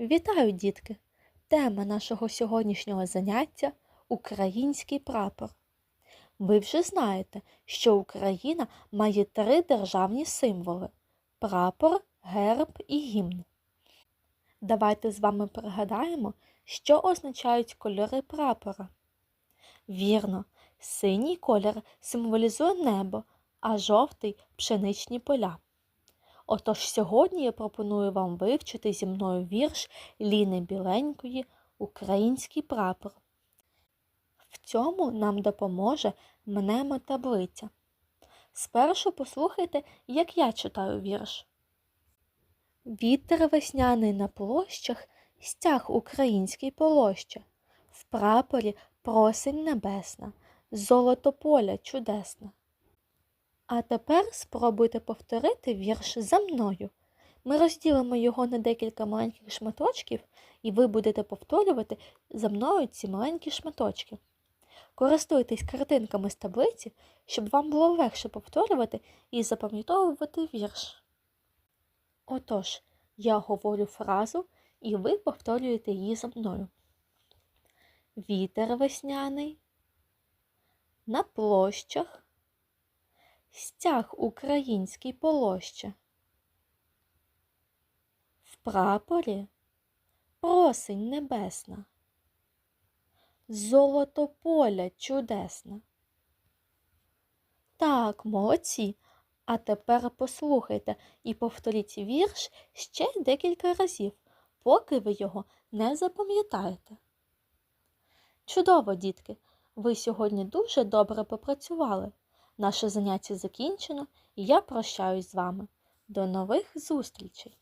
Вітаю, дітки! Тема нашого сьогоднішнього заняття український прапор. Ви вже знаєте, що Україна має три державні символи прапор, герб і гімн. Давайте з вами пригадаємо, що означають кольори прапора. Вірно, синій колір символізує небо, а жовтий пшеничні поля. Отож сьогодні я пропоную вам вивчити зі мною вірш Ліни Біленької Український прапор. В цьому нам допоможе мнемотаблиця. Спершу послухайте, як я читаю вірш. Вітер весняний на площах, стяг український полоща, в прапорі просень небесна, золото поля чудесне. А тепер спробуйте повторити вірш за мною. Ми розділимо його на декілька маленьких шматочків, і ви будете повторювати за мною ці маленькі шматочки. Користуйтесь картинками з таблиці, щоб вам було легше повторювати і запам'ятовувати вірш. Отож, я говорю фразу, і ви повторюєте її за мною. Вітер весняний на площах стяг український полоща. В прапорі просень небесна, золото поля чудесна. Так, молодці. А тепер послухайте і повторіть вірш ще декілька разів, поки ви його не запам'ятаєте. Чудово, дітки! Ви сьогодні дуже добре попрацювали. Наше заняття закінчено, і я прощаюсь з вами. До нових зустрічей!